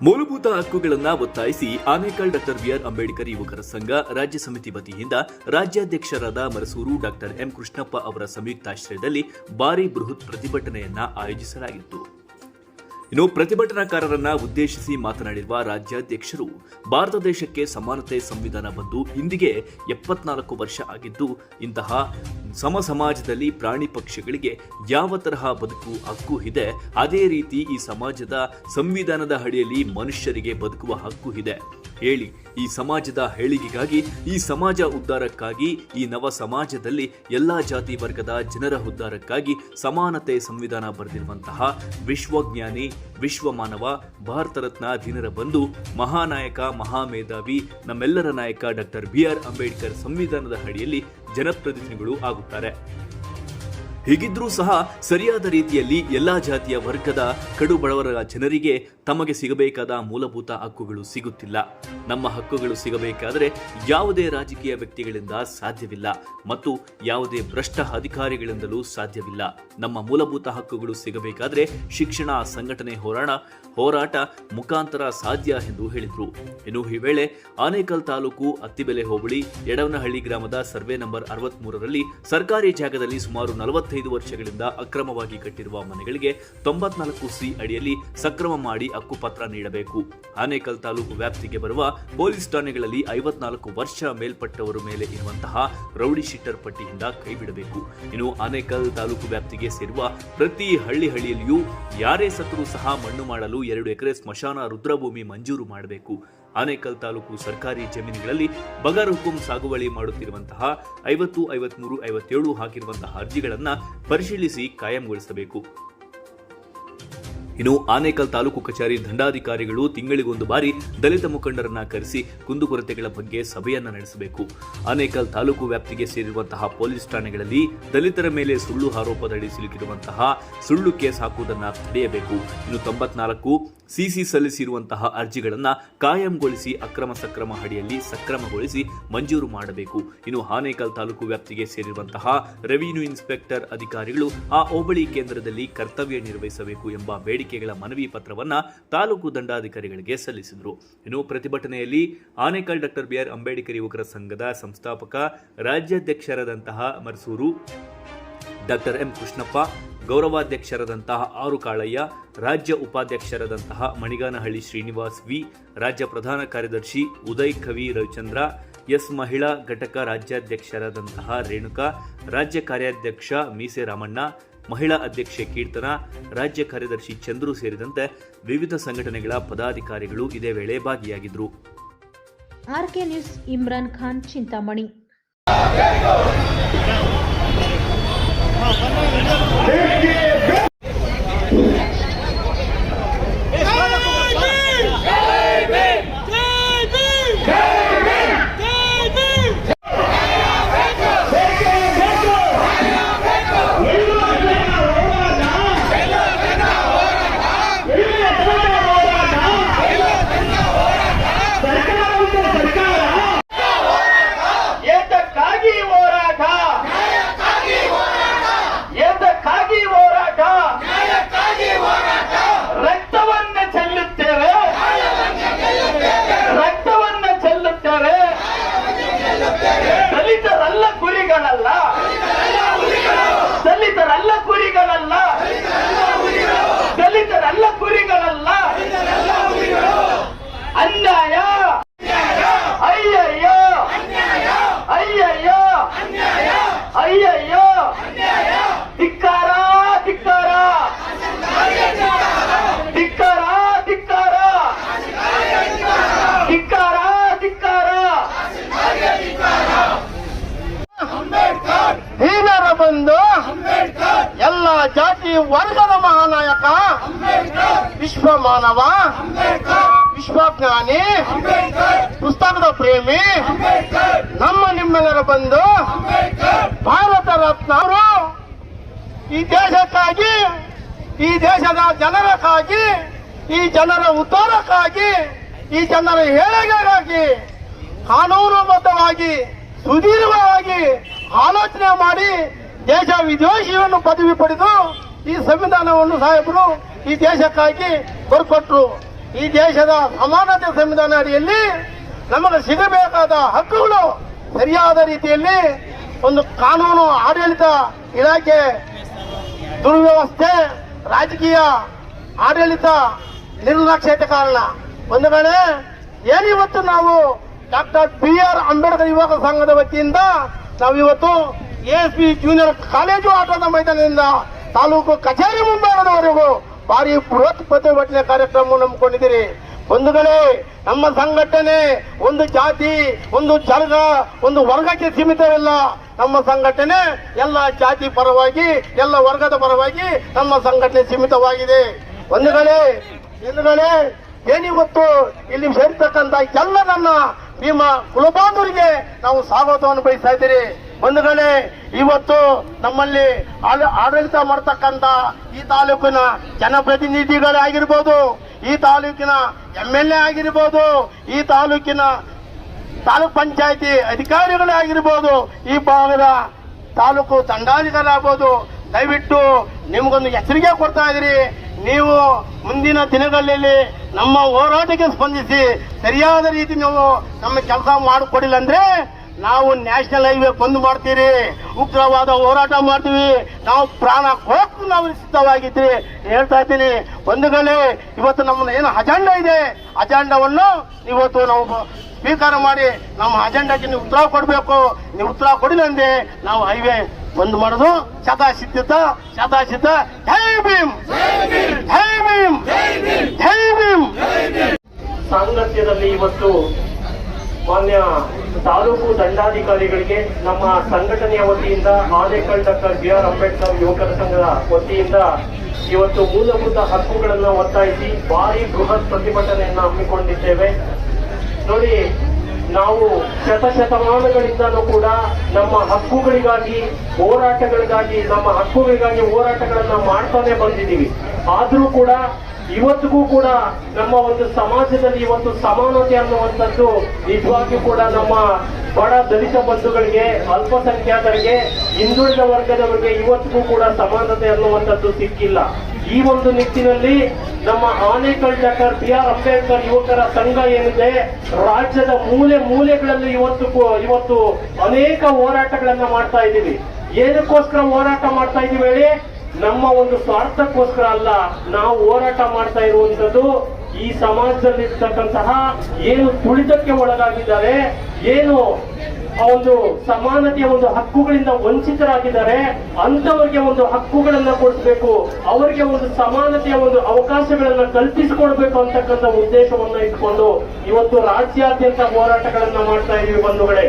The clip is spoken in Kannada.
ಮೂಲಭೂತ ಹಕ್ಕುಗಳನ್ನು ಒತ್ತಾಯಿಸಿ ಆನೇಕಲ್ ಡಾಕ್ಟರ್ ಬಿಆರ್ ಅಂಬೇಡ್ಕರ್ ಯುವಕರ ಸಂಘ ರಾಜ್ಯ ಸಮಿತಿ ವತಿಯಿಂದ ರಾಜ್ಯಾಧ್ಯಕ್ಷರಾದ ಮರಸೂರು ಡಾಕ್ಟರ್ ಎಂ ಕೃಷ್ಣಪ್ಪ ಅವರ ಸಂಯುಕ್ತಾಶ್ರಯದಲ್ಲಿ ಭಾರಿ ಬೃಹತ್ ಪ್ರತಿಭಟನೆಯನ್ನ ಆಯೋಜಿಸಲಾಗಿತ್ತು. ಇನ್ನು ಪ್ರತಿಭಟನಾಕಾರರನ್ನ ಉದ್ದೇಶಿಸಿ ಮಾತನಾಡಿರುವ ರಾಜ್ಯಾಧ್ಯಕ್ಷರು, ಭಾರತ ದೇಶಕ್ಕೆ ಸಮಾನತೆ ಸಂವಿಧಾನ ಬಂದು ಇಂದಿಗೆ ಎಪ್ಪತ್ನಾಲ್ಕು ವರ್ಷ ಆಗಿದ್ದು, ಇಂತಹ ಸಮ ಸಮಾಜದಲ್ಲಿ ಪ್ರಾಣಿ ಪಕ್ಷಿಗಳಿಗೆ ಯಾವ ತರಹ ಬದುಕು ಹಕ್ಕು ಇದೆ, ಅದೇ ರೀತಿ ಈ ಸಮಾಜದ ಸಂವಿಧಾನದ ಅಡಿಯಲ್ಲಿ ಮನುಷ್ಯರಿಗೆ ಬದುಕುವ ಹಕ್ಕು ಇದೆ. ಹೇಳಿ ಈ ಸಮಾಜದ ಹೇಳಿಗೆಗಾಗಿ, ಈ ಸಮಾಜ ಉದ್ಧಾರಕ್ಕಾಗಿ, ಈ ನವ ಸಮಾಜದಲ್ಲಿ ಎಲ್ಲಾ ಜಾತಿ ವರ್ಗದ ಜನರ ಉದ್ಧಾರಕ್ಕಾಗಿ ಸಮಾನತೆ ಸಂವಿಧಾನ ಬರೆದಿರುವಂತಹ ವಿಶ್ವಜ್ಞಾನಿ, ವಿಶ್ವಮಾನವ, ಭಾರತ ರತ್ನ ದೀನರ ಬಂಧು, ಮಹಾನಾಯಕ, ಮಹಾಮೇಧಾವಿ, ನಮ್ಮೆಲ್ಲರ ನಾಯಕ ಡಾಕ್ಟರ್ ಬಿ ಆರ್ ಅಂಬೇಡ್ಕರ್ ಸಂವಿಧಾನದ ಅಡಿಯಲ್ಲಿ ಜನಪ್ರತಿನಿಧಿಗಳು ಆಗುತ್ತಾರೆ. ಹೀಗಿದ್ರೂ ಸಹ ಸರಿಯಾದ ರೀತಿಯಲ್ಲಿ ಎಲ್ಲಾ ಜಾತಿಯ ವರ್ಗದ ಕಡು ಬಡವರ ಜನರಿಗೆ ತಮಗೆ ಸಿಗಬೇಕಾದ ಮೂಲಭೂತ ಹಕ್ಕುಗಳು ಸಿಗುತ್ತಿಲ್ಲ. ನಮ್ಮ ಹಕ್ಕುಗಳು ಸಿಗಬೇಕಾದರೆ ಯಾವುದೇ ರಾಜಕೀಯ ವ್ಯಕ್ತಿಗಳಿಂದ ಸಾಧ್ಯವಿಲ್ಲ ಮತ್ತು ಯಾವುದೇ ಭ್ರಷ್ಟ ಅಧಿಕಾರಿಗಳಿಂದಲೂ ಸಾಧ್ಯವಿಲ್ಲ. ನಮ್ಮ ಮೂಲಭೂತ ಹಕ್ಕುಗಳು ಸಿಗಬೇಕಾದರೆ ಶಿಕ್ಷಣ, ಸಂಘಟನೆ ಹೋರಾಟ ಹೋರಾಟ ಮುಖಾಂತರ ಸಾಧ್ಯ ಎಂದು ಹೇಳಿದರು. ಇನ್ನು ಈ ವೇಳೆ ಆನೇಕಲ್ ತಾಲೂಕು ಅತ್ತಿಬೆಲೆ ಹೋಬಳಿ, ಯಡವನಹಳ್ಳಿ ಗ್ರಾಮದ ಸರ್ವೆ ನಂಬರ್ ಅರವತ್ಮೂರರಲ್ಲಿ ಸರ್ಕಾರಿ ಜಾಗದಲ್ಲಿ ಸುಮಾರು ನಲವತ್ತೈದು ವರ್ಷಗಳಿಂದ ಅಕ್ರಮವಾಗಿ ಕಟ್ಟಿರುವ ಮನೆಗಳಿಗೆ ತೊಂಬತ್ನಾಲ್ಕು ಸಿ ಅಡಿಯಲ್ಲಿ ಸಕ್ರಮ ಮಾಡಿ ಹಕ್ಕುಪತ್ರ ನೀಡಬೇಕು. ಆನೇಕಲ್ ತಾಲೂಕು ವ್ಯಾಪ್ತಿಗೆ ಬರುವ ಪೊಲೀಸ್ ಠಾಣೆಗಳಲ್ಲಿ ಐವತ್ನಾಲ್ಕು ವರ್ಷ ಮೇಲ್ಪಟ್ಟವರ ಮೇಲೆ ಇರುವಂತಹ ರೌಡಿ ಪಟ್ಟಿಯಿಂದ ಕೈಬಿಡಬೇಕು. ಇನ್ನು ಆನೇಕಲ್ ತಾಲೂಕು ವ್ಯಾಪ್ತಿಗೆ ಸೇರುವ ಪ್ರತಿ ಹಳ್ಳಿ ಹಳ್ಳಿಯಲ್ಲಿಯೂ ಯಾರೇ ಸತ್ತರೂ ಸಹ ಮಣ್ಣು ಮಾಡಲು ಎರಡು ಎಕರೆ ಸ್ಮಶಾನ ರುದ್ರಭೂಮಿ ಮಂಜೂರು ಮಾಡಬೇಕು. ಆನೇಕಲ್ ತಾಲೂಕು ಸರ್ಕಾರಿ ಜಮೀನುಗಳಲ್ಲಿ ಬಗರ್ ಹುಕುಂ ಸಾಗುವಳಿ ಮಾಡುತ್ತಿರುವಂತಹ ಐವತ್ತು, ಐವತ್ಮೂರು, ಐವತ್ತೇಳು ಹಾಕಿರುವಂತಹ ಅರ್ಜಿಗಳನ್ನು ಪರಿಶೀಲಿಸಿ ಕಾಯಂಗೊಳಿಸಬೇಕು. ಇನ್ನು ಆನೇಕಲ್ ತಾಲೂಕು ಕಚೇರಿ ದಂಡಾಧಿಕಾರಿಗಳು ತಿಂಗಳಿಗೊಂದು ಬಾರಿ ದಲಿತ ಮುಖಂಡರನ್ನ ಕರೆಸಿ ಕುಂದುಕೊರತೆಗಳ ಬಗ್ಗೆ ಸಭೆಯನ್ನ ನಡೆಸಬೇಕು. ಆನೇಕಲ್ ತಾಲೂಕು ವ್ಯಾಪ್ತಿಗೆ ಸೇರಿರುವಂತಹ ಪೊಲೀಸ್ ಠಾಣೆಗಳಲ್ಲಿ ದಲಿತರ ಮೇಲೆ ಸುಳ್ಳು ಆರೋಪದಡಿ ಸಿಲುಕಿರುವಂತಹ ಸುಳ್ಳು ಕೇಸ್ ಹಾಕುವುದನ್ನು ತಡೆಯಬೇಕು. ಇನ್ನು ತೊಂಬತ್ನಾಲ್ಕು, ಸಿಸಿ ಸಲ್ಲಿಸಿರುವಂತಹ ಅರ್ಜಿಗಳನ್ನ ಕಾಯಂಗೊಳಿಸಿ ಅಕ್ರಮ ಸಕ್ರಮ ಅಡಿಯಲ್ಲಿ ಸಕ್ರಮಗೊಳಿಸಿ ಮಂಜೂರು ಮಾಡಬೇಕು. ಇನ್ನು ಆನೇಕಲ್ ತಾಲೂಕು ವ್ಯಾಪ್ತಿಗೆ ಸೇರಿರುವಂತಹ ರೆವಿನ್ಯೂ ಇನ್ಸ್ಪೆಕ್ಟರ್ ಅಧಿಕಾರಿಗಳು ಆ ಹೋಬಳಿ ಕೇಂದ್ರದಲ್ಲಿ ಕರ್ತವ್ಯ ನಿರ್ವಹಿಸಬೇಕು ಎಂಬ ಬೇಡಿಕೆಗಳ ಮನವಿ ಪತ್ರವನ್ನ ತಾಲೂಕು ದಂಡಾಧಿಕಾರಿಗಳಿಗೆ ಸಲ್ಲಿಸಿದರು. ಇನ್ನು ಪ್ರತಿಭಟನೆಯಲ್ಲಿ ಆನೇಕಲ್ ಡಾಕ್ಟರ್ ಬಿಆರ್ ಅಂಬೇಡ್ಕರ್ ಯುವಕರ ಸಂಘದ ಸಂಸ್ಥಾಪಕ, ರಾಜ್ಯಾಧ್ಯಕ್ಷರಾದಂತಹ ಮರಸೂರು ಡಾಕ್ಟರ್ ಎಂ ಕೃಷ್ಣಪ್ಪ, ಗೌರವಾಧ್ಯಕ್ಷರಾದಂತಹ ಆರು ಕಾಳಯ್ಯ, ರಾಜ್ಯ ಉಪಾಧ್ಯಕ್ಷರಾದಂತಹ ಮಣಿಗಾನಹಳ್ಳಿ ಶ್ರೀನಿವಾಸ್ ವಿ, ರಾಜ್ಯ ಪ್ರಧಾನ ಕಾರ್ಯದರ್ಶಿ ಉದಯ್ ಕವಿ ರವಿಚಂದ್ರ, ಎಸ್ ಮಹಿಳಾ ಘಟಕ ರಾಜ್ಯಾಧ್ಯಕ್ಷರಾದಂತಹ ರೇಣುಕಾ, ರಾಜ್ಯ ಕಾರ್ಯಾಧ್ಯಕ್ಷ ಮೀಸೆ ರಾಮಣ್ಣ ಮಹಿಳಾ ಅಧ್ಯಕ್ಷೆ ಕೀರ್ತನ ರಾಜ್ಯ ಕಾರ್ಯದರ್ಶಿ ಚಂದ್ರು ಸೇರಿದಂತೆ ವಿವಿಧ ಸಂಘಟನೆಗಳ ಪದಾಧಿಕಾರಿಗಳು ಇದೇ ವೇಳೆ ಭಾಗಿಯಾಗಿದ್ದರು. RK news Imran Khan Chintamani. ಕುರಿಗಳಲ್ಲ ದಲಿತರಲ್ಲ ಕುರಿಗಳಲ್ಲ ದಲಿತರಲ್ಲ ಕುರಿಗಳಲ್ಲ ಅನ್ಯಾಯ ಬಂದು ಎಲ್ಲ ಜಾತಿ ವರ್ಗದ ಮಹಾನಾಯಕ ವಿಶ್ವ ಮಾನವ ವಿಶ್ವಜ್ಞಾನಿ ಪುಸ್ತಕದ ಪ್ರೇಮಿ ನಮ್ಮ ನಿಮ್ಮೆಲ್ಲರ ಬಂದು ಭಾರತ ರತ್ನ ಅವರು ಈ ದೇಶಕ್ಕಾಗಿ, ಈ ದೇಶದ ಜನರಕ್ಕಾಗಿ, ಈ ಜನರ ಉದ್ಧಾರಕ್ಕಾಗಿ ಈ ಜನರ ಏಳಿಗೆಗಾಗಿ ಕಾನೂನುಬದ್ಧವಾಗಿ, ಸುದೀರ್ಘವಾಗಿ ಆಲೋಚನೆ ಮಾಡಿ ದೇಶ ವಿದೇಶಿಯನ್ನು ಪದವಿ ಪಡೆದು ಈ ಸಂವಿಧಾನವನ್ನು ಸಾಹೇಬರು ಈ ದೇಶಕ್ಕಾಗಿ ಕೊರ್ಕೊಟ್ರು ಈ ದೇಶದ ಸಮಾನತೆ ಸಂವಿಧಾನ ಅಡಿಯಲ್ಲಿ ನಮಗೆ ಸಿಗಬೇಕಾದ ಹಕ್ಕುಗಳು ಸರಿಯಾದ ರೀತಿಯಲ್ಲಿ ಒಂದು ಕಾನೂನು ಆಡಳಿತ ಇಲಾಖೆ ದುರ್ವ್ಯವಸ್ಥೆ, ರಾಜಕೀಯ ಆಡಳಿತ ನಿರ್ಲಕ್ಷ್ಯತೆ ಕಾರಣ. ಒಂದು ವೇಳೆ ಏನಿವತ್ತು ನಾವು ಡಾಕ್ಟರ್ ಬಿ ಆರ್ ಅಂಬೇಡ್ಕರ್ ಯುವಕ ಸಂಘದ ವತಿಯಿಂದ ನಾವು ಇವತ್ತು ಎಸ್ ಜೂನಿಯರ್ ಕಾಲೇಜು ಆಟದ ಮೈದಾನದಿಂದ ತಾಲೂಕು ಕಚೇರಿ ಮುಂಭಾಗದವರೆಗೂ ಭಾರಿ ಬೃಹತ್ ಪ್ರತಿಭಟನೆ ಕಾರ್ಯಕ್ರಮವನ್ನು ಹಮ್ಮಿಕೊಂಡಿದ್ದೀರಿ. ಬಂಧುಗಳೇ, ನಮ್ಮ ಸಂಘಟನೆ ಒಂದು ಜಾತಿ, ಒಂದು ಜರ್ಗ ಒಂದು ವರ್ಗಕ್ಕೆ ಸೀಮಿತವಿಲ್ಲ. ನಮ್ಮ ಸಂಘಟನೆ ಎಲ್ಲ ಜಾತಿ ಪರವಾಗಿ, ಎಲ್ಲ ವರ್ಗದ ಪರವಾಗಿ ನಮ್ಮ ಸಂಘಟನೆ ಸೀಮಿತವಾಗಿದೆ. ಬಂಧುಗಳೇ ಇಂದುಗಳೇ ಏನಿವತ್ತು ಇಲ್ಲಿ ಸೇರ್ತಕ್ಕಂತ ಎಲ್ಲ ನನ್ನ ಭೀಮ ಕುಲಬಾಂಧವರಿಗೆ ನಾವು ಸ್ವಾಗತವನ್ನು ಬಯಸ್ತಾ ಇದ್ದೀರಿ. ಬಂಧುಗಳೇ ಇವತ್ತು ನಮ್ಮಲ್ಲಿ ಆಡ- ಆಡಳಿತ ಮಾಡ್ತಕ್ಕಂತ ಈ ತಾಲೂಕಿನ ಜನಪ್ರತಿನಿಧಿಗಳೇ ಆಗಿರ್ಬೋದು, ಈ ತಾಲೂಕಿನ ಎಂ ಎಲ್ ಎ ಆಗಿರ್ಬೋದು, ಈ ತಾಲೂಕಿನ ತಾಲೂಕ್ ಪಂಚಾಯತಿ ಅಧಿಕಾರಿಗಳೇ ಆಗಿರ್ಬೋದು, ಈ ಭಾಗದ ತಾಲೂಕು ದಂಡಾಧಿಕಾರಾಗ್ಬೋದು ದಯವಿಟ್ಟು ನಿಮಗೊಂದು ಎಚ್ಚರಿಕೆ ಕೊಡ್ತಾ ಇದ್ದೀರಿ. ನೀವು ಮುಂದಿನ ದಿನಗಳಲ್ಲಿ ನಮ್ಮ ಹೋರಾಟಕ್ಕೆ ಸ್ಪಂದಿಸಿ, ಸರಿಯಾದ ರೀತಿ ನೀವು ನಮ್ಮ ಕೆಲಸ ಮಾಡಿಕೊಡಿಲ್ಲ ಅಂದ್ರೆ ನಾವು ನ್ಯಾಷನಲ್ ಹೈವೇ ಬಂದ್ ಮಾಡ್ತೀರಿ, ಉಗ್ರವಾದ ಹೋರಾಟ ಮಾಡ್ತೀವಿ, ನಾವು ಪ್ರಾಣ ಕೊಟ್ಟು ನಾವು ಸಿದ್ಧವಾಗಿದ್ದೀವಿ ಹೇಳ್ತಾ ಇದ್ದೀನಿ. ಬಂಧುಗಳೇ ಇವತ್ತು ನಮ್ಮ ಏನು ಅಜೆಂಡಾ ಇದೆ, ಅಜೆಂಡವನ್ನು ಇವತ್ತು ನಾವು ಸ್ವೀಕಾರ ಮಾಡಿ ನಮ್ಮ ಅಜೆಂಡಾಕ್ಕೆ ನೀವು ಉತ್ತರ ಕೊಡಬೇಕು. ನೀವು ಉತ್ತರ ಅಂದೆ ನಾವು ಹೈವೇ ಬಂದ್ ಮಾಡೋದು ಸದಾ ಸಿದ್ಧತ ಸದಾ ಸಿದ್ಧ ಜೈ ಭೀಮ್! ಜೈ ಭೀಮ್! ಜೈ ಭೀಮ್! ಸಾಂಗತ್ಯದಲ್ಲಿ ಇವತ್ತು ಮಾನ್ಯ ತಾಲೂಕು ದಂಡಾಧಿಕಾರಿಗಳಿಗೆ ನಮ್ಮ ಸಂಘಟನೆಯ ವತಿಯಿಂದ Anekal doctor B R Ambedkar ಯುವಕರ ಸಂಘದ ವತಿಯಿಂದ ಇವತ್ತು ಮೂಲಭೂತ ಹಕ್ಕುಗಳನ್ನು ಒತ್ತಾಯಿಸಿ ಭಾರಿ ಬೃಹತ್ ಪ್ರತಿಭಟನೆಯನ್ನು ಹಮ್ಮಿಕೊಂಡಿದ್ದೇವೆ. ನೋಡಿ, ನಾವು ಶತಶತಮಾನಗಳಿಂದಲೂ ಕೂಡ ನಮ್ಮ ಹಕ್ಕುಗಳಿಗಾಗಿ ಹೋರಾಟಗಳಿಗಾಗಿ, ನಮ್ಮ ಹಕ್ಕುಗಳಿಗಾಗಿ ಹೋರಾಟಗಳನ್ನು ಮಾಡ್ತಾನೆ ಬಂದಿದ್ದೀವಿ. ಆದರೂ ಕೂಡ ಇವತ್ತಿಗೂ ಕೂಡ ನಮ್ಮ ಒಂದು ಸಮಾಜದಲ್ಲಿ ಇವತ್ತು ಸಮಾನತೆ ಅನ್ನುವಂಥದ್ದು ನಿಜವಾಗಿಯೂ ಕೂಡ ನಮ್ಮ ಬಡ ದಲಿತ ಬಂಧುಗಳಿಗೆ, ಅಲ್ಪಸಂಖ್ಯಾತರಿಗೆ, ಹಿಂದುಳಿದ ವರ್ಗದವರಿಗೆ ಇವತ್ತಿಗೂ ಕೂಡ ಸಮಾನತೆ ಅನ್ನುವಂಥದ್ದು ಸಿಕ್ಕಿಲ್ಲ. ಈ ಒಂದು ನಿಟ್ಟಿನಲ್ಲಿ ನಮ್ಮ Anekal doctor B R Ambedkar ಯುವಕರ ಸಂಘ ಏನಿದೆ, ರಾಜ್ಯದ ಮೂಲೆ ಮೂಲೆಗಳಲ್ಲಿ ಇವತ್ತು ಇವತ್ತು ಅನೇಕ ಹೋರಾಟಗಳನ್ನ ಮಾಡ್ತಾ ಇದ್ದೀವಿ. ಏನಕ್ಕೋಸ್ಕರ ಹೋರಾಟ ಮಾಡ್ತಾ ಇದೀವಿ ಹೇಳಿ? ನಮ್ಮ ಒಂದು ಸ್ವಾರ್ಥಕ್ಕೋಸ್ಕರ ಅಲ್ಲ, ನಾವು ಹೋರಾಟ ಮಾಡ್ತಾ ಇರುವಂತದ್ದು ಈ ಸಮಾಜದಲ್ಲಿರ್ತಕ್ಕಂತಹ ಏನು ತುಳಿತಕ್ಕೆ ಒಳಗಾಗಿದ್ದಾರೆ, ಏನು ಒಂದು ಸಮಾನತೆಯ ಒಂದು ಹಕ್ಕುಗಳಿಂದ ವಂಚಿತರಾಗಿದ್ದಾರೆ ಅಂತವರಿಗೆ ಒಂದು ಹಕ್ಕುಗಳನ್ನ ಕೊಡಿಸ್ಬೇಕು, ಅವರಿಗೆ ಒಂದು ಸಮಾನತೆಯ ಒಂದು ಅವಕಾಶಗಳನ್ನ ಕಲ್ಪಿಸಿಕೊಡ್ಬೇಕು ಅಂತಕ್ಕಂಥ ಉದ್ದೇಶವನ್ನ ಇಟ್ಕೊಂಡು ಇವತ್ತು ರಾಜ್ಯಾದ್ಯಂತ ಹೋರಾಟಗಳನ್ನ ಮಾಡ್ತಾ ಇದೀವಿ ಬಂಧುಗಳೇ.